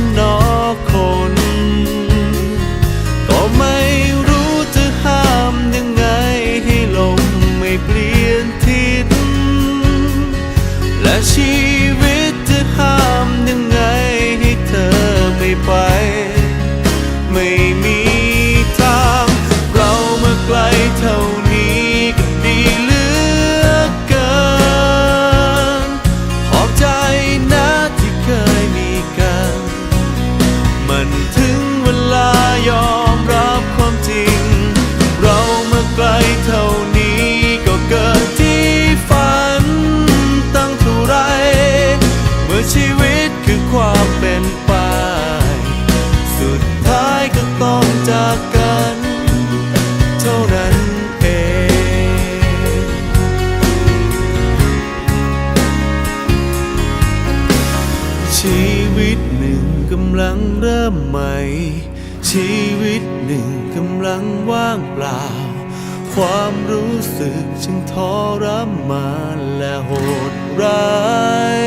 no ำลังเริ่มใหม่ ชีวิตหนึ่งกำลังว่างเปล่า ความรู้สึกจึงทรมานและโหดร้าย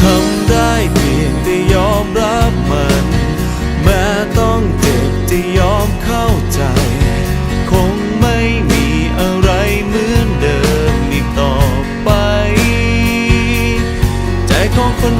ทำได้เพียงแต่ยอมรับมัน แม้ต้องเจ็บจะยอมเข้าใจ คงไม่มีอะไรเหมือนเดิมอีกต่อไป ใจของคน